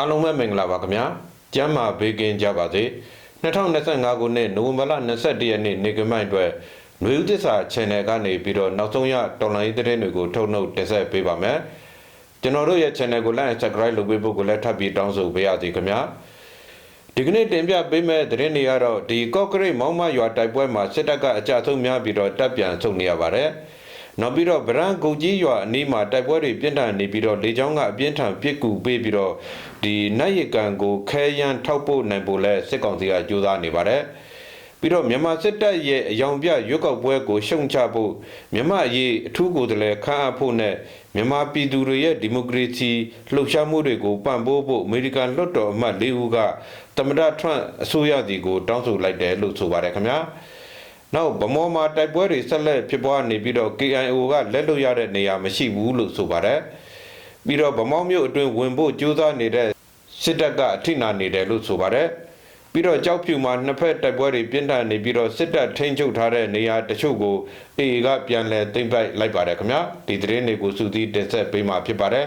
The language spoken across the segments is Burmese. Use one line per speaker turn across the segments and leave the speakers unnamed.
အားလုံးပဲမင်္ဂလာပါခင်ဗျာကျမ်းမာဘေးကင်းကြပါစေ2025ခုနှစ်နိုဝင်ဘာလ21ရက်နေ့နေကမိုင်အတွက်ຫນွေဥသစ္စာ channel ကနေပြီးတော့နောက်ဆုံးရတော်လိုင်းသတင်းတွေကိုထုတ်နှုတ်တင်ဆက်ပေးပါမယ်ကျွန်တော်တို့ရဲ့ channel ကို like and subscribe လုပ်ပေးဖို့ကိုလည်းထပ်ပြီးတောင်းဆိုပေးရစီခင်ဗျာဒီကနေ့တင်ပြပေးမယ့်သတင်းတွေကတော့ဒီကော့ကရိတ်မောင်းမရွာတိုက်ပွဲမှာစစ်တပ်ကအကြဆုံးများပြီးတော့တပ်ပြန်ဆုတ်နေရပါတယ် နောက်ပြီးတော့ဗရန်ကုတ်ကြီးရွာအနီးမှာတိုက်ပွဲတွေပြင်းထန်နေပြီးတော့လေကြောင်းကအပြင်းထန်ပစ်ကူပေးပြီးတော့ဒီနတ်ရကန်ကိုခဲယမ်းထောက်ပို့နိုင်ဖို့လဲစစ်ကောင်စီကကြိုးစားနေပါတယ်ပြီးတော့မြန်မာစစ်တပ်ရဲ့အယောင်ပြရွက်ကောက်ပွဲကိုရှုံချဖို့မြန်မာအရေးအထူးကိုယ်စားလှယ်ခန့်အပ်ဖို့နဲ့မြန်မာပြည်သူတွေရဲ့ဒီမိုကရေစီလှုပ်ရှားမှုတွေကိုပံ့ပိုးဖို့အမေရိကန်လွှတ်တော်အမတ်၄ဦးကသမ္မတထရန့်အစိုးရစီကိုတောင်းဆိုလိုက်တယ်လို့ဆိုပါတယ်ခင်ဗျာ။ နောက်ဗမောမှာတိုက်ပွဲတွေဆက်လက်ဖြစ်ပွားနေပြီးတော့ KIO ကလက်လွတ်ရတဲ့နေရာမရှိဘူးလို့ဆိုပါတယ်။ပြီးတော့ဗမောမြို့အတွင်းဝင်ဖို့ကြိုးစားနေတဲ့စစ်တပ်ကအထိနာနေတယ်လို့ဆိုပါတယ်။ပြီးတော့ကြောက်ဖြူမှာနှစ်ဖက်တိုက်ပွဲတွေပြင်းထန်နေပြီးတော့စစ်တပ်ထိန်းချုပ်ထားတဲ့နေရာတချို့ကို AA ကပြန်လည်သိမ်းပိုက်လိုက်ပါတယ်ခင်ဗျာဒီသတင်းတွေကိုစူးစီးတင်ဆက်ပေးမှာဖြစ်ပါတယ်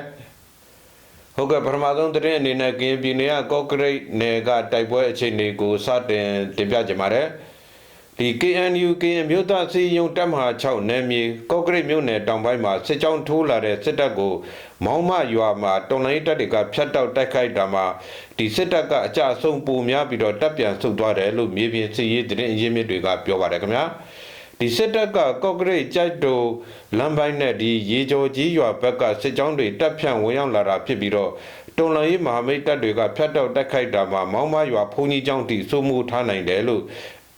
ဟုတ်ကဲ့ပထမဆုံးသတင်းအနေနဲ့ကရင်ပြည်နယ်ကကော့ကရိတ်နယ်ကတိုက်ပွဲအခြေအနေကိုစတင်တင်ပြကြပါမယ် ဒီ KNU ကရင်မြို့သားစီယုံတပ်မဟာ6နယ်မြေကော့ကရိတ်မြို့နယ်တောင်ပိုင်းမှာစစ်ကြောင်းထိုးလာတဲ့စစ်တပ်ကိုမောင်းမရွာမှာတော်လိုင်းတပ်တွေကဖျက်တောက်တိုက်ခိုက်တာမှာဒီစစ်တပ်ကအကြအဆုံးပုံများပြီးတော့တပ်ပြန်ဆုတ်သွားတယ်လို့မြေပြင်စစ်ရေးသတင်းအရင်းမြစ်တွေကပြောပါတယ်ခင်ဗျာဒီစစ်တပ်ကကော့ကရိတ်ကြိုက်တိုလမ်းပိုင်းနဲ့ဒီရေကြောကြီးရွာဘက်ကစစ်ကြောင်းတွေတပ်ဖြန့်ဝင်ရောက်လာတာဖြစ်ပြီးတော့တုံလန်ရေးမဟာမိတ်တပ်တွေကဖျက်တောက်တိုက်ခိုက်တာမှာမောင်းမရွာဖုန်ကြီးကျောင်းတီစိုးမှုထားနိုင်တယ်လို့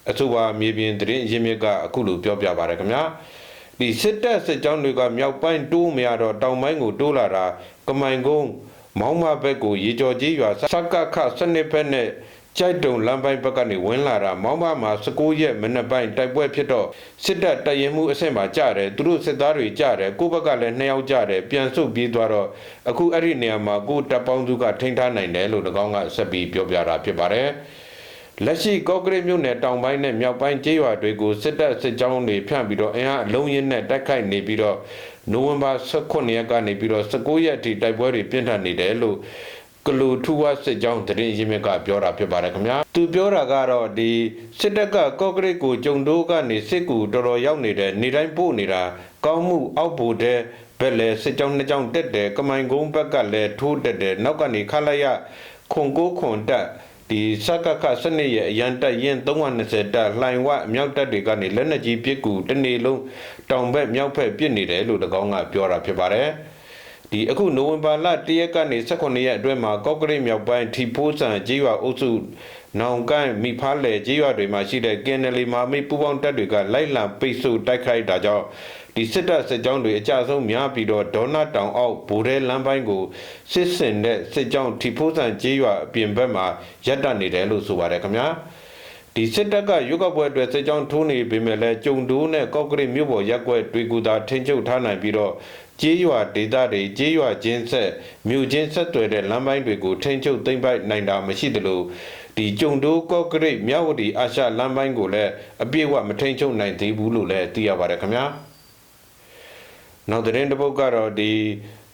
အဆိုပါမြေပြင်သတင်းရင်းမြစ်ကအခုလိုပြောပြပါရခင်ဗျာဒီစစ်တပ်စစ်ကြောင်းတွေကမြောက်ပိုင်းတိုးမရတော့တောင်ပိုင်းကိုတိုးလာတာကမိုင်ကုန်းမောင်းမဘက်ကိုရေကြောကြီးရွာစကခစနစ်ဖက်နဲ့ကြိုက်တုံလမ်းပိုင်းဘက်ကနေဝင်လာတာမောင်းမမှာ19ရက်မနေ့ပိုင်းတိုက်ပွဲဖြစ်တော့စစ်တပ်တရင်မှုအဆင့်မှာကြတယ်သူတို့စစ်သားတွေကြတယ်ကိုဘက်ကလည်းနှစ်ယောက်ကြတယ်ပြန်ဆုတ်ပြေးသွားတော့အခုအဲ့ဒီနေရာမှာကိုတပ်ပေါင်းစုကထိန်းထားနိုင်တယ်လို့၎င်းကဆက်ပြီးပြောပြတာဖြစ်ပါတယ် လက်ရှိကော့ကရိတ်မြို့နယ်တောင်ပိုင်းနဲ့မြောက်ပိုင်းကျေးရွာတွေကိုစစ်တပ်စစ်ကြောင်းတွေဖြန့်ပြီးတော့အင်အားအလုံးရင်းနဲ့တိုက်ခိုက်နေပြီးတော့နိုဝင်ဘာ18ရက်ကနေပြီးတော့19ရက်အထိတိုက်ပွဲတွေပြင်းထန်နေတယ်လို့ကလူထူဝစစ်ကြောင်းတရင်ရင်းမြစ်ကပြောတာဖြစ်ပါတယ်ခင်ဗျာသူပြောတာကတော့ဒီစစ်တပ်ကကော့ကရိတ်ကိုဂျုံတိုးကနေစစ်ကူတော်တော်ရောက်နေတယ်နေတိုင်းပို့နေတာကောင်းမှုအောက်ဘူတဲ့ဘက်လဲစစ်ကြောင်းနှစ်ကြောင်းတက်တယ်ကမိုင်ကုန်းဘက်ကလည်းထိုးတက်တယ်နောက်ကနေခလိုက်ရခွန်ကိုခွန်တက် ဒီစကကစနစ်ရဲ့အရန်တက်ရင်320တက်လှိုင်ဝမြောက်တက်တွေကနေလက်နက်ကြီးပစ်ကူတစ်နေ့လုံးတောင်ဘက်မြောက်ဘက်ပစ်နေတယ်လို့တကောင်းကပြောတာဖြစ်ပါတယ်ဒီအခုနိုဝင်ဘာလ1ရက်ကနေ18ရက်အတွင်းမှာကော့ကရိတ်မြောက်ပိုင်းထီဖိုးဆန်ကြေးရွာအုပ်စုနောင်ကိုင်းမိဖားလေကြေးရွာတွေမှာရှိတဲ့ကင်နယ်လီမာမိပူပေါင်းတပ်တွေကလိုက်လံပိတ်ဆို့တိုက်ခိုက်တာကြောင့် ဒီစစ်တပ်စစ်ကြောင်းတွေအကြဆုံးများပြီးတော့ဒေါနာတောင်အောက်ဘူရဲလမ်းပိုင်းကိုစစ်စင်တဲ့စစ်ကြောင်းထီဖိုးဆန်ကြေးရွာအပြင်ဘက်မှာရပ်တန့်နေတယ်လို့ဆိုပါတယ်ခင်ဗျာဒီစစ်တပ်ကရုပ်ကပွဲအတွက်စစ်ကြောင်းထိုးနေပေမဲ့လည်းကြုံတိုးနဲ့ကော့ကရိတ်မြို့ပေါ်ရက်ွက်တွေကိုသာထိန်းချုပ်ထားနိုင်ပြီးတော့ကြေးရွာဒေသတွေကြေးရွာချင်းဆက်မြို့ချင်းဆက်သွယ်တဲ့လမ်းပိုင်းတွေကိုထိန်းချုပ်သိမ်းပိုက်နိုင်တာမရှိသလိုဒီကြုံတိုးကော့ကရိတ်မြောက်ဝတီအာရှလမ်းပိုင်းကိုလည်းအပြည့်အဝမထိန်းချုပ်နိုင်သေးဘူးလို့လည်းသိရပါတယ်ခင်ဗျာ နောက်သတင်းတစ်ပုဒ်ကတော့ဒီ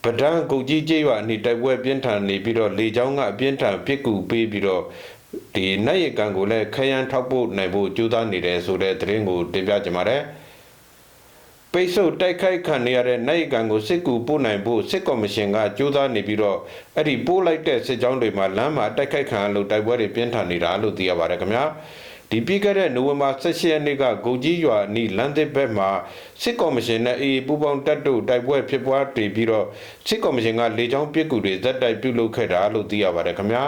ဗဒန်းကုတ်ကြီးကျေးရွာအနီးတိုက်ပွဲပြင်းထန်နေပြီးတော့လေကြောင်းကအပြင်းထန်ပစ်ကူပေးပြီးတော့ဒီနိုင်ရကန်ကိုလည်းခရမ်းထောက်ဖို့နိုင်ဖို့ကြိုးစားနေတယ်ဆိုတဲ့သတင်းကိုတင်ပြကြပါမယ်ပိတ်ဆို့တိုက်ခိုက်ခံနေရတဲ့နိုင်ကန်ကိုစစ်ကူပို့နိုင်ဖို့စစ်ကော်မရှင်ကကြိုးစားနေပြီးတော့အဲ့ဒီပို့လိုက်တဲ့စစ်ကြောင်းတွေမှာလမ်းမှာတိုက်ခိုက်ခံလို့တိုက်ပွဲတွေပြင်းထန်နေတာလို့သိရပါတယ်ခင်ဗျာ ဒီပြီးခဲ့တဲ့နိုဝင်ဘာ16ရက်နေ့ကဂုတ်ကြီးရွာနီလန်တစ်ဘက်မှာစစ်ကော်မရှင်နဲ့အေးပူပေါင်းတပ်တို့တိုက်ပွဲဖြစ်ပွားတည်ပြီးတော့စစ်ကော်မရှင်ကလေကြောင်းပစ်ကူတွေဇက်တိုက်ပြုလုပ်ခဲ့တာလို့သိရပါတယ်ခင်ဗျာ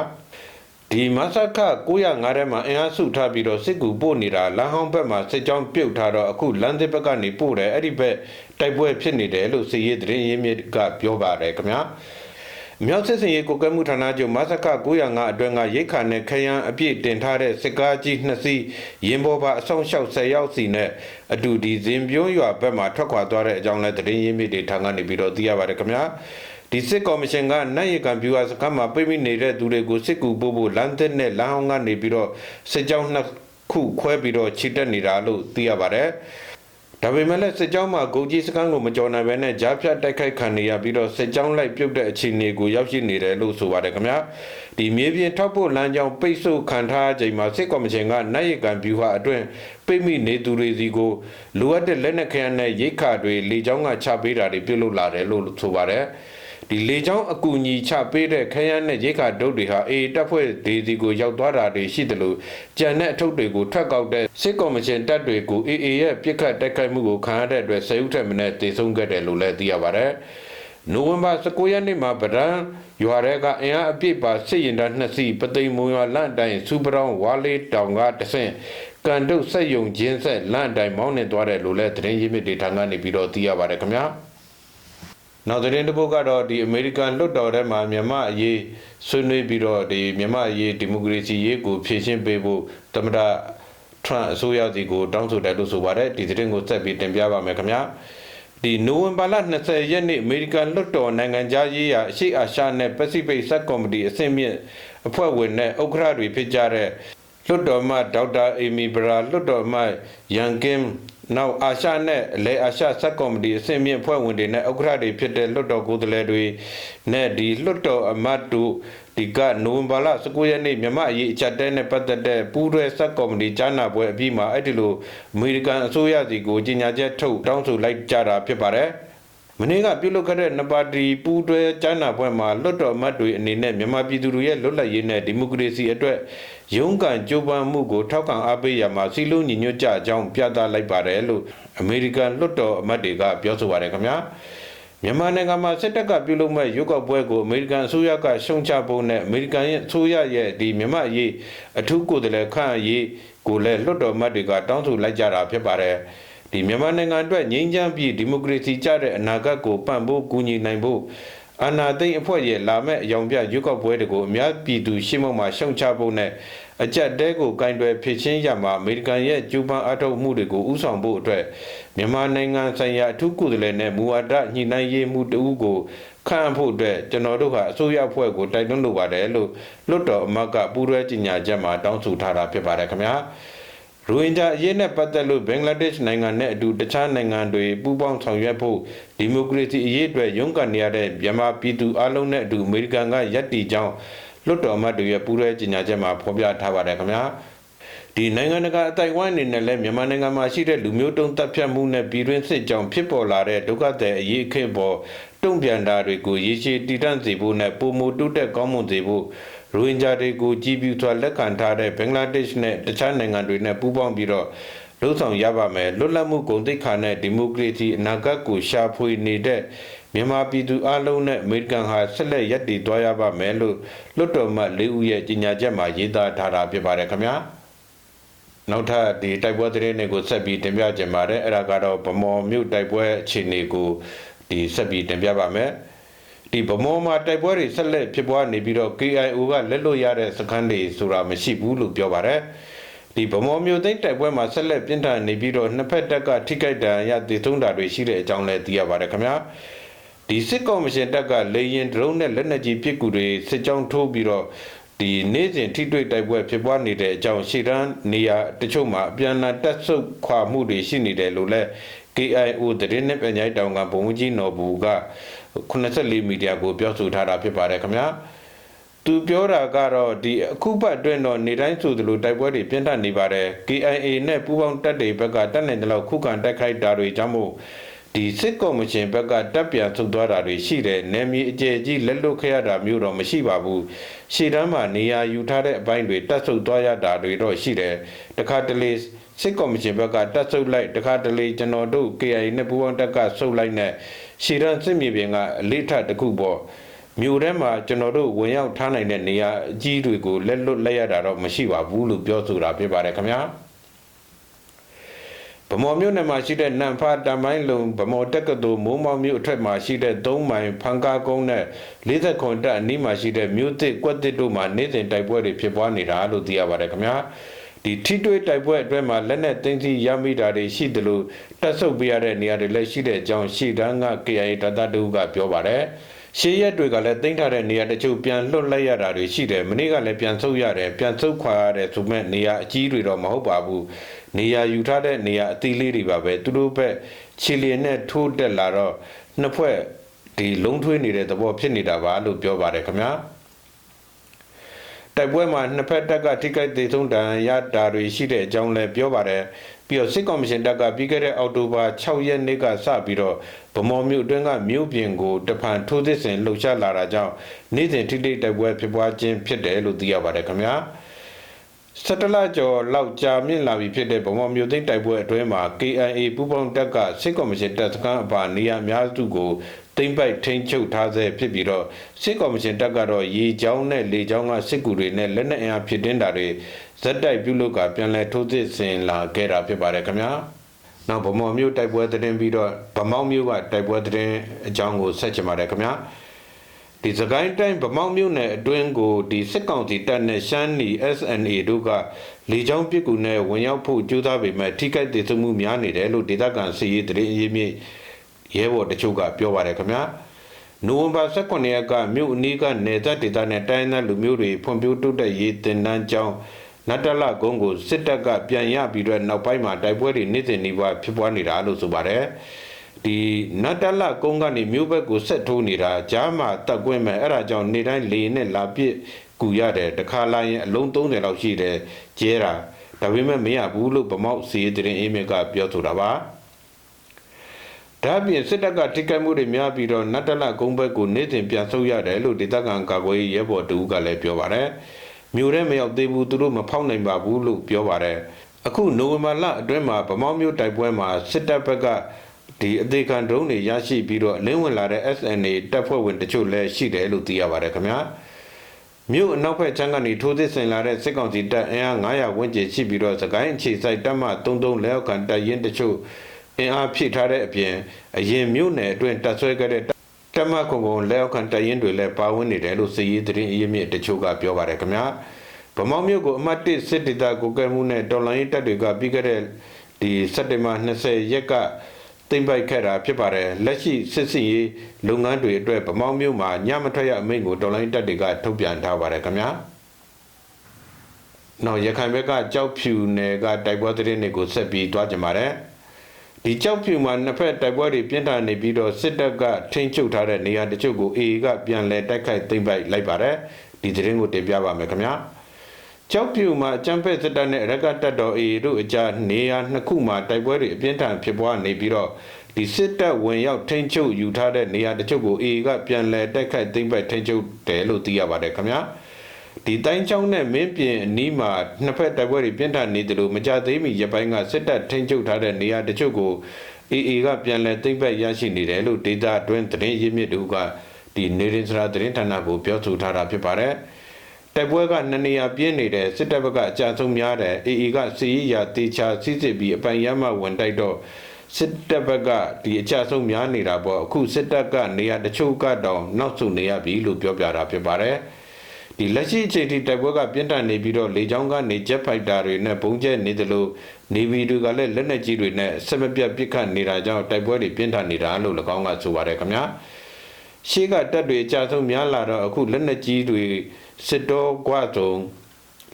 ဒီမဆခ905ထဲမှာအင်အားစုထားပြီးတော့စစ်ကူပို့နေတာလမ်းဟောင်းဘက်မှာစစ်ကြောင်းပြုတ်ထားတော့အခုလမ်းသစ်ဘက်ကနေပို့တယ်အဲ့ဒီဘက်တိုက်ပွဲဖြစ်နေတယ်လို့စီရေးသတင်းရင်းမြစ်ကပြောပါတယ်ခင်ဗျာ မြောက်စစ်စင်ရေးကိုကဲမှုဌာနချုပ်မဆခ905အတွင်းကရိတ်ခါနဲ့ခရမ်းအပြည့်တင်ထားတဲ့စစ်ကားကြီးနှစ်စီးရင်ပေါ်ပါအဆောင်လျှောက်10ရောက်စီနဲ့အတူဒီဇင်ပြုံးရွာဘက်မှာထွက်ခွာသွားတဲ့အကြောင်းလဲသတင်းရင်းမြစ်တွေထံကနေပြီးတော့သိရပါတယ်ခင်ဗျာဒီစစ်ကော်မရှင်ကနိုင်ရကံပြူဟာစခန်းမှာပြိမိနေတဲ့သူတွေကိုစစ်ကူပို့ဖို့လမ်းသစ်နဲ့လမ်းအောင်ကနေပြီးတော့စစ်ကြောင်းနှစ်ခုခွဲပြီးတော့ခြိတက်နေတာလို့သိရပါတယ်။ ဒဒါပေမဲ့လည်းစစ်ကြောင်းမှာဂုံကြီးစကန်းကိုမကြော်နိုင်ဘဲနဲ့ကြားဖြတ်တိုက်ခိုက်ခံနေရပြီးတော့စစ်ကြောင်းလိုက်ပြုတ်တဲ့အခြေအနေကိုရောက်ရှိနေတယ်လို့ဆိုပါတယ်ခင်ဗျာဒီမြေပြင်ထောက်ဖို့လမ်းကြောင်းပိတ်ဆို့ခံထားချိန်မှာစစ်ကော်မရှင်ကနိုင်ရကန်ဗျူဟာအတွင်းပိတ်မိနေသူတွေစီကိုလိုအပ်တဲ့လက်နက်ခဲယမ်းနဲ့ရိတ်ခါတွေလေကြောင်းကချပေးတာတွေပြုလုပ်လာတယ်လို့ဆိုပါတယ် ဒီလေချောင်းအကူအညီချပေးတဲ့ခရမ်းနဲ့ရိတ်ခါဒုတ်တွေဟာအေတပ်ဖွဲ့ဒေစီကိုရောက်သွားတာတွေရှိတယ်လို့ကြံတဲ့အထုပ်တွေကိုထွက်ကောက်တဲ့စစ်ကော်မရှင်တပ်တွေကိုအေအေရဲ့ပြစ်ခတ်တိုက်ခိုက်မှုကိုခံရတဲ့အတွက်ဆယ်ဦးထက်မနည်းတေဆုံးခဲ့တယ်လို့လည်းသိရပါတယ်။နိုဝင်ဘာ19ရက်နေ့မှာဗဒန်ရွာရဲကအင်အားအပြည့်ပါစစ်ရင်တပ်နှစ်စီးပသိမ်မုံရွာလန့်တိုင်စူပရောင်းဝါလေးတောင်ကတဆင့်ကန်တုတ်ဆက်ယုံချင်းဆက်လန့်တိုင်မောင်းနေသွားတယ်လို့လည်းသတင်းရင်းမြစ်တွေထံကနေပြီးတော့သိရပါတယ်ခင်ဗျာ။ နောက်သတင်းတစ်ပုဒ်ကတော့ဒီအမေရိကန်လွှတ်တော်ထဲမှာမြန်မာအရေးဆွေးနွေးပြီးတော့ဒီမြန်မာအရေးဒီမိုကရေစီရေးကိုဖြည့်ရှင်းပေးဖို့သမ္မတထရန့်အစိုးရစီကိုတောင်းဆိုတယ်လို့ဆိုပါတယ်ဒီသတင်းကိုဆက်ပြီးတင်ပြပါမယ်ခင်ဗျာဒီနိုဝင်ဘာလ20ရက်နေ့အမေရိကန်လွှတ်တော်နိုင်ငံသားရေးရာအရှိအာရှနဲ့ပစိဖိတ်ဆက်ကော်မတီအဆင့်မြင့်အဖွဲ့ဝင်နဲ့ဥက္ကဋ္ဌတွေဖြစ်ကြတဲ့လွှတ်တော်မှဒေါက်တာအေမီဘရာလွှတ်တော်မှယန်ကင် နောက်အာရှနဲ့အလဲအာရှဆက်ကော်မတီအဆင့်မြင့်အဖွဲ့ဝင်တွေနဲ့ဥက္ကဋ္ဌတွေဖြစ်တဲ့လွှတ်တော်ကိုယ်စားလှယ်တွေနဲ့ဒီလွှတ်တော်အမတ်တို့ဒီကနိုဝင်ဘာလ19ရက်နေ့မြမအရေးအချက်တဲနဲ့ပတ်သက်တဲ့ပူးတွဲဆက်ကော်မတီကြားနာပွဲအပြီးမှာအဲ့ဒီလိုအမေရိကန်အစိုးရစီကိုကြေညာချက်ထုတ်တောင်းဆိုလိုက်ကြတာဖြစ်ပါတယ် မင်းကပြုလုပ်ခဲ့တဲ့နပါတီပူးတွဲကြားနာပွဲမှာလွတ်တော်မတ်တွေအနေနဲ့မြန်မာပြည်သူတွေရဲ့လွတ်လပ်ရေးနဲ့ဒီမိုကရေစီအတွက်ရုန်းကန်ကြိုးပမ်းမှုကိုထောက်ခံအားပေးရမှာစီလုံးညီညွတ်ကြအကြောင်းပြသလိုက်ပါတယ်လို့အမေရိကန်လွတ်တော်အမတ်တွေကပြောဆိုပါတယ်ခင်ဗျာမြန်မာနိုင်ငံမှာစစ်တပ်ကပြုလုပ်မဲ့ရုပ်ောက်ပွဲကိုအမေရိကန်အစိုးရကရှုံချဖို့နဲ့အမေရိကန်ရဲ့အစိုးရရဲ့ဒီမြန်မာအရေးအထူးကိုယ်စားလှယ်ခန့်အရေးကိုလည်းလွတ်တော်မတ်တွေကတောင်းဆိုလိုက်ကြတာဖြစ်ပါတယ် ဒီမြန်မာနိုင်ငံအတွက်ငြိမ်းချမ်းပြီးဒီမိုကရေစီကြတဲ့အနာဂတ်ကိုပံ့ပိုးကူညီနိုင်ဖို့အာဏာသိမ်းအဖွဲ့ရဲ့လာမဲ့အယောင်ပြရွက်ောက်ပွဲတွေကိုအများပြည်သူရှင်းမမှာရှုံချဖို့နဲ့အကြက်တဲကိုကင်တွယ်ဖြစ်ချင်းရမှာအမေရိကန်ရဲ့ကျူပန်အထောက်မှုတွေကိုဥဆောင်ဖို့အတွက်မြန်မာနိုင်ငံဆိုင်ရာအထူးကိုယ်စားလှယ်နဲ့မူဝါဒညှိနှိုင်းရေးမှုတဦးကိုခန့်ဖို့အတွက်ကျွန်တော်တို့ကအစိုးရအဖွဲ့ကိုတိုက်တွန်းလိုပါတယ်လို့လွတ်တော်အမတ်ကပူးရဲကြီးညာချက်မှာတောင်းဆိုထားတာဖြစ်ပါတယ်ခင်ဗျာ ရိုဟင်ဂျာအရေးနဲ့ပတ်သက်လို့ဘင်္ဂလားဒေ့ရှ်နိုင်ငံနဲ့အတူတခြားနိုင်ငံတွေပူးပေါင်းဆောင်ရွက်ဖို့ဒီမိုကရေစီအရေးအတွက်ရုန်းကန်နေရတဲ့မြန်မာပြည်သူအလုံးနဲ့အတူအမေရိကန်ကယက်တီကြောင်းလွတ်တော်အမတ်တွေရဲ့ပူးရဲကြီးညာချက်မှာဖော်ပြထားပါတယ်ခင်ဗျာဒီနိုင်ငံတကာအတိုင်ဝိုင်းအနေနဲ့လည်းမြန်မာနိုင်ငံမှာရှိတဲ့လူမျိုးတုံးတပ်ဖြတ်မှုနဲ့ပြည်တွင်းစစ်ကြောင့်ဖြစ်ပေါ်လာတဲ့ဒုက္ခသည်အရေးအခင်းပေါ်တုံ့ပြန်တာတွေကိုရေရှည်တည်တံ့စေဖို့နဲ့ပုံမတိုးတက်ကောင်းမွန်စေဖို့ ရိုဟင်ဂျာတွေကိုကြည်ပြူစွာလက်ခံထားတဲ့ဘင်္ဂလားဒေ့ရှ်နဲ့တခြားနိုင်ငံတွေနဲ့ပူးပေါင်းပြီးတော့လှုပ်ဆောင်ရပါမယ်လွတ်လပ်မှုဂုဏ်သိက္ခာနဲ့ဒီမိုကရေစီအနာဂတ်ကိုရှာဖွေနေတဲ့မြန်မာပြည်သူအလုံးနဲ့အမေရိကန်ဟာဆက်လက်ရည်တည်သွားရပါမယ်လို့လွတ်တော်မှလေးဦးရဲ့ကြေညာချက်မှာရေးသားထားတာဖြစ်ပါတယ်ခင်ဗျာနောက်ထပ်ဒီတိုက်ပွဲသတင်းတွေကိုဆက်ပြီးတင်ပြကြပါတယ်အဲ့ဒါကတော့ဗမော်မြို့တိုက်ပွဲအခြေအနေကိုဒီဆက်ပြီးတင်ပြပါမယ် ဒီဗမောမှာတိုက်ပွဲတွေဆက်လက်ဖြစ်ပွားနေပြီးတော့ KIO ကလက်လွတ်ရတဲ့စခန်းတွေဆိုတာမရှိဘူးလို့ပြောပါတယ်ဒီဗမောမျိုးသိန်းတိုက်ပွဲမှာဆက်လက်ပြင်းထန်နေပြီးတော့နှစ်ဖက်တက်ကထိခိုက်ဒဏ်ရာရတည်သုံးတာတွေရှိတဲ့အကြောင်းလည်းသိရပါတယ်ခင်ဗျာဒီစစ်ကော်မရှင်တက်ကလေရင်ဒရုန်းနဲ့လက်နက်ကြီးပစ်ကူတွေစစ်ကြောင်းထိုးပြီးတော့ဒီနေ့စဉ်ထိတွေ့တိုက်ပွဲဖြစ်ပွားနေတဲ့အကြောင်းရှေ့တန်းနေရာတချို့မှာအပြန်အလှန်တက်ဆုပ်ခွာမှုတွေရှိနေတယ်လို့လည်း KIO သတင်းနဲ့ပြန်ကြားတောင်ကဘုံကြီးနော်ဘူးက 84မီဒီယာကိုပြောဆိုထားတာဖြစ်ပါတယ်ခင်ဗျာသူပြောတာကတော့ဒီအခုပတ်အတွင်းတော့နေတိုင်းဆိုသလိုတိုက်ပွဲတွေပြင်းထန်နေပါတယ် KIA နဲ့ပူးပေါင်းတပ်တွေဘက်ကတပ်နေတယ်လို့ခုခံတိုက်ခိုက်တာတွေကြောင့်မို့ဒီစစ်ကော်မရှင်ဘက်ကတပ်ပြန်ဆုတ်သွားတာတွေရှိတယ်။နယ်မြေအကျယ်ကြီးလက်လွတ်ခဲ့ရတာမျိုးတော့မရှိပါဘူး။ရှေ့တန်းမှာနေရာယူထားတဲ့အပိုင်းတွေတပ်ဆုတ်သွားရတာတွေတော့ရှိတယ်။တခါတလေစစ်ကော်မရှင်ဘက်ကတပ်ဆုတ်လိုက်တခါတလေကျွန်တော်တို့ KIA နဲ့ပူးပေါင်းတပ်ကဆုတ်လိုက်နဲ့ ရှေ့တန်းစစ်မြေပြင်ကအလေးထတစ်ခုပေါ့။မြို့ထဲမှာကျွန်တော်တို့ဝင်ရောက်ထားနိုင်တဲ့နေရာအကြီးတွေကိုလက်လွတ်လိုက်ရတာတော့မရှိပါဘူးလို့ပြောဆိုတာဖြစ်ပါတယ်ခင်ဗျာ။ဗမော်မြို့နယ်မှာရှိတဲ့နန်ဖာတမိုင်းလုံဗမော်တက္ကသိုလ်မိုးမောင်မြို့အထက်မှာရှိတဲ့၃မိုင်ဖန်ကားကုန်းနဲ့40ခွန်တက်အနီးမှာရှိတဲ့မြို့သစ်ကွက်သစ်တို့မှာနေ့စဉ်တိုက်ပွဲတွေဖြစ်ပွားနေတာလို့သိရပါတယ်ခင်ဗျာ ဒီထိတွေ့တိုက်ပွဲအတွင်းမှာလက်နက်သိမ်းဆည်းရမိတာတွေရှိတယ်လို့တက်ဆုပ်ပြရတဲ့နေရာတွေလည်းရှိတဲ့အကြောင်းရှေ့တန်းက KIA တတတူကပြောပါတယ်ရှေးရက်တွေကလည်းတင်ထားတဲ့နေရာတချို့ပြန်လွတ်လိုက်ရတာတွေရှိတယ်မနေ့ကလည်းပြန်ဆုတ်ရတယ်ပြန်ဆုတ်ခွာရတယ်ဆိုမဲ့နေရာအကြီးတွေတော့မဟုတ်ပါဘူးနေရာယူထားတဲ့နေရာအသီးလေးတွေပါပဲသူတို့ဘက်ခြေလျင်နဲ့ထိုးတက်လာတော့နှစ်ဖွဲ့ဒီလုံးထွေးနေတဲ့သဘောဖြစ်နေတာပါလို့ပြောပါတယ်ခင်ဗျာ တိုက်ပွဲမှာနှစ်ဖက်တပ်ကထိခိုက်သေးဆုံးဒဏ်ရာရတာတွေရှိတဲ့အကြောင်းလည်းပြောပါတယ်ပြီးတော့စစ်ကောင်မရှင်တပ်ကပြီးခဲ့တဲ့အောက်တိုဘာ6ရက်နေ့ကစပြီးတော့ဗမော်မြို့အတွင်းကမြို့ပြင်ကိုတဖန်ထိုးသစ်ဆင်လှုပ်ရှားလာတာကြောင့်နေ့စဉ်ထိတိတိုက်ပွဲဖြစ်ပွားခြင်းဖြစ်တယ်လို့သိရပါတယ်ခင်ဗျာစတလကျော်လောက်ကြာမြင့်လာပြီဖြစ်တဲ့ဗမော်မြို့သိမ်းတိုက်ပွဲအတွင်းမှာ KIA ပူးပေါင်းတပ်ကစစ်ကောင်မရှင်တပ်စခန်းအပါနေရာအများစုကို သိမ်းပိုက်ထိန်းချုပ်ထားဆဲဖြစ်ပြီးတော့စစ်ကောင်မရှင်တပ်ကတော့ရေချောင်းနဲ့လေချောင်းကစစ်ကူတွေနဲ့လက်နက်အင်အားဖြစ်တင်းတာတွေဇက်တိုက်ပြုလုပ်ကပြန်လည်ထိုးသစ်ဆင်လာခဲ့တာဖြစ်ပါတယ်ခင်ဗျာနောက်ဗမော်မြို့တိုက်ပွဲသတင်းပြီးတော့ဗမောက်မြို့ကတိုက်ပွဲသတင်းအကြောင်းကိုဆက်ချင်ပါတယ်ခင်ဗျာဒီစကိုင်းတိုင်းဗမောက်မြို့နယ်အတွင်းကိုဒီစစ်ကောင်စီတပ်နဲ့ရှမ်းနီ SNA တို့ကလေကြောင်းပစ်ကူနဲ့ဝင်ရောက်ဖို့ကြိုးစားပေမဲ့ထိခိုက်ဒေသမှုများနေတယ်လို့ဒေသခံစီရေးတရေအရေးမြစ် ရဲဘော်တချို့ကပြောပါတယ်ခင်ဗျာနိုဝင်ဘာ18ရက်ကမြို့အနီးကနေသက်ဒေသနဲ့တိုင်းသားလူမျိုးတွေဖွံ့ဖြိုးတိုးတက်ရေးတင်နန်းကျောင်းနတ်တလကုန်းကိုစစ်တပ်ကပြန်ရပြီးတော့နောက်ပိုင်းမှာတိုက်ပွဲတွေနေ့စဉ်နေ့ပွားဖြစ်ပွားနေတာလို့ဆိုပါတယ်ဒီနတ်တလကုန်းကနေမြို့ဘက်ကိုဆက်ထိုးနေတာကြားမှာတက်ကွင်းမဲ့အဲ့ဒါကြောင့်နေတိုင်းလေနဲ့လာပစ်ကူရတယ်တခါလာရင်အလုံး30လောက်ရှိတယ်ကျဲတာဒါပေမဲ့မရဘူးလို့ဗမောက်စီးတဲ့အေးမြကပြောဆိုတာပါ ဒါပြင်စစ်တပ်ကထိခိုက်မှုတွေများပြီးတော့နတ်တလကုန်းဘက်ကိုနေ့စဉ်ပြန်ဆုတ်ရတယ်လို့ဒေသခံကာကွယ်ရေးရဲဘော်တူကလည်းပြောပါတယ်မြို့ထဲမရောက်သေးဘူးသူတို့မဖောက်နိုင်ပါဘူးလို့ပြောပါတယ်အခုနိုဝင်ဘာလအတွင်းမှာဗမောက်မြို့တိုက်ပွဲမှာစစ်တပ်ဘက်ကဒီအသေးခံဒရုန်းတွေရရှိပြီးတော့လင်းဝင်လာတဲ့ SNA တပ်ဖွဲ့ဝင်တချို့လည်းရှိတယ်လို့သိရပါတယ်ခင်ဗျာမြို့အနောက်ဘက်ချမ်းကနေထိုးသစ်ဆင်လာတဲ့စစ်ကောင်စီတပ်အင်အား900ဝန်းကျင်ရှိပြီးတော့စကိုင်းအခြေစိုက်တပ်မ33လက်အောက်ခံတပ်ရင်းတချို့ အင်အားဖြည့်ထားတဲ့အပြင်အရင်မြို့နယ်အတွင်းတပ်ဆွဲခဲ့တဲ့တမခုံကုံလက်အောက်ခံတရင်တွေလည်းပါဝင်နေတယ်လို့စီရေးသတင်းအရင်းမြစ်တချို့ကပြောပါတယ်ခင်ဗျာဗမောက်မြို့ကိုအမှတ်1စစ်ဒေသကိုကဲမှုနဲ့တော်လိုင်းတပ်တွေကပြီးခဲ့တဲ့ဒီစက်တင်ဘာ20ရက်ကတင်ပိုက်ခဲ့တာဖြစ်ပါတယ်လက်ရှိစစ်စင်ရေးလုပ်ငန်းတွေအတွက်ဗမောက်မြို့မှာညမထွက်ရအမိန့်ကိုတော်လိုင်းတပ်တွေကထုတ်ပြန်ထားပါတယ်ခင်ဗျာနောက်ရခိုင်ဘက်ကကြောက်ဖြူနယ်ကတိုက်ပွဲသတင်းတွေကိုဆက်ပြီးတွားကြပါတယ် ဒီကြောက်ဖြူမှာနှစ်ဖက်တိုက်ပွဲတွေပြင်းထန်နေပြီးတော့စစ်တပ်ကထိန်းချုပ်ထားတဲ့နေရာတချို့ကို AA ကပြန်လည်တိုက်ခိုက်သိမ်းပိုက်လိုက်ပါတယ်ဒီသတင်းကိုတင်ပြပါမယ်ခင်ဗျာကြောက်ဖြူမှာအကြမ်းဖက်စစ်တပ်နဲ့ရက်ကတပ်တော် AA တို့အကြားနေရာနှစ်ခုမှာတိုက်ပွဲတွေအပြင်းထန်ဖြစ်ပွားနေပြီးတော့ဒီစစ်တပ်ဝင်ရောက်ထိန်းချုပ်ယူထားတဲ့နေရာတချို့ကို AA ကပြန်လည်တိုက်ခိုက်သိမ်းပိုက်ထိန်းချုပ်တယ်လို့သိရပါတယ်ခင်ဗျာ ဒီတိုင်းချောင်းနဲ့မင်းပြင်အနီးမှာနှစ်ဖက်တိုက်ပွဲတွေပြင်းထန်နေတယ်လို့မကြသေးမီရပိုင်းကစစ်တပ်ထိန်းချုပ်ထားတဲ့နေရာတချို့ကို AA ကပြန်လည်သိမ်းပိုက်ရရှိနေတယ်လို့ဒေတာအတွင်းသတင်းရင်းမြစ်တို့ကဒီနေရင်စရာသတင်းဌာနကိုပြောဆိုထားတာဖြစ်ပါတယ်တိုက်ပွဲကနှစ်နေရာပြင်းနေတဲ့စစ်တပ်ဘက်ကအကြမ်းဆုံးများတဲ့ AA ကစီရီယာတေချာစီးစစ်ပြီးအပိုင်ရမဝင်တိုက်တော့စစ်တပ်ဘက်ကဒီအကြဆုံးများနေတာပေါ့အခုစစ်တပ်ကနေရာတချို့ကတော့နောက်ဆုတ်နေရပြီလို့ပြောပြတာဖြစ်ပါတယ်။ ဒီလက်ရှိအချိန်ထိတိုက်ပွဲကပြင်းထန်နေပြီးတော့လေကြောင်းကနေဂျက်ဖိုက်တာတွေနဲ့ဘုံကျဲနေသလိုနေဗီတွေကလည်းလက်နက်ကြီးတွေနဲ့ဆက်မပြတ်ပစ်ခတ်နေတာကြောင့်တိုက်ပွဲတွေပြင်းထန်နေတာလို့၎င်းကဆိုပါတယ်ခင်ဗျာရှေ့ကတက်တွေအကြဆုံးများလာတော့အခုလက်နက်ကြီးတွေစစ်တော်ကွာစုံ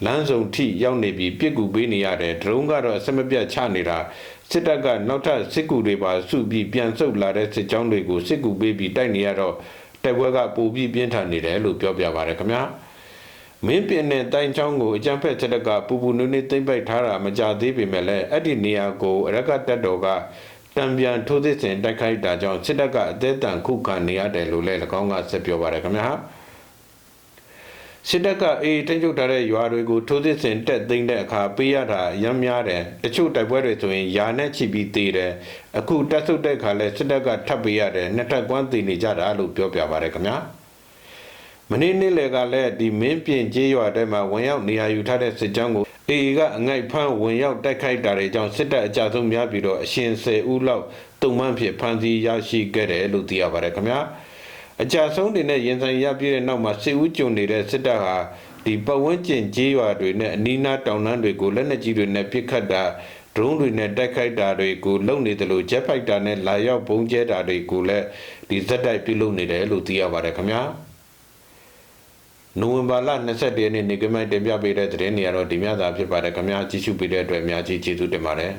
လမ်းစုံထိရောက်နေပြီးပြစ်ကူပေးနေရတယ်ဒရုန်းကတော့အစမပြတ်ချနေတာစစ်တပ်ကနောက်ထပ်စစ်ကူတွေပါစုပြီးပြန်ဆုတ်လာတဲ့စစ်ကြောင်းတွေကိုစစ်ကူပေးပြီးတိုက်နေရတော့တိုက်ပွဲကပိုပြီးပြင်းထန်နေတယ်လို့ပြောပြပါတယ်ခင်ဗျာ မင်းပြင်းတဲ့တိုင်းချောင်းကိုအကြမ်းဖက်ချက်တကပူပူနွေးနွေးသိမ့်ပိုက်ထားတာမကြသေးပေမဲ့လည်းအဲ့ဒီနေရာကိုအရကတက်တော်ကတံပြန်ထိုးသစ်စင်တိုက်ခိုက်တာကြောင့်စစ်တပ်ကအသေးတန်ခုခံနေရတယ်လို့လည်း၎င်းကဆက်ပြောပါတယ်ခင်ဗျာစစ်တပ်ကအေးတင်းကျုပ်ထားတဲ့ရွာတွေကိုထိုးသစ်စင်တက်သိမ်းတဲ့အခါပေးရတာရမ်းများတယ်တချို့တိုက်ပွဲတွေဆိုရင်ယာနဲ့ချီပြီးသေးတယ်အခုတက်ဆုပ်တဲ့ခါလဲစစ်တပ်ကထပ်ပေးရတယ်နှစ်ထပ်ကွမ်းသိနေကြတာလို့ပြောပြပါတယ်ခင်ဗျာ မနေ့နေ့လယ်ကလည်းဒီမင်းပြင်ကျေးရွာထဲမှာဝင်ရောက်နေရာယူထားတဲ့စစ်ကြောင်းကိုအေအေကအငိုက်ဖမ်းဝင်ရောက်တိုက်ခိုက်တာတွေကြောင့်စစ်တပ်အကြဆုံးများပြီးတော့အရှင်10ဦးလောက်တုံမှန်ဖြစ်ဖမ်းဆီးရရှိခဲ့တယ်လို့သိရပါတယ်ခင်ဗျာအကြဆုံးတွေနဲ့ရင်ဆိုင်ရပြည့်တဲ့နောက်မှာစစ်ဦးကြုံနေတဲ့စစ်တပ်ဟာဒီပဝန်းကျင်ကျေးရွာတွေနဲ့အနီးနားတောင်တန်းတွေကိုလက်နက်ကြီးတွေနဲ့ပစ်ခတ်တာဒ drone တွေနဲ့တိုက်ခိုက်တာတွေကိုလုပ်နေတယ်လို့ jet fighter နဲ့လာရောက်ပုံကျဲတာတွေကိုလည်းဒီဇက်တိုက်ပြုလုပ်နေတယ်လို့သိရပါတယ်ခင်ဗျာ နိုဝင်ဘာလ22ရက်နေ့နေကမိုင်တင်ပြပေးတဲ့သတင်းတွေကတော့ဒီများသာဖြစ်ပါတယ်ခင်ဗျာကြည့်ရှုပေးတဲ့အတွက်အများကြီးကျေးဇူးတင်ပါတယ်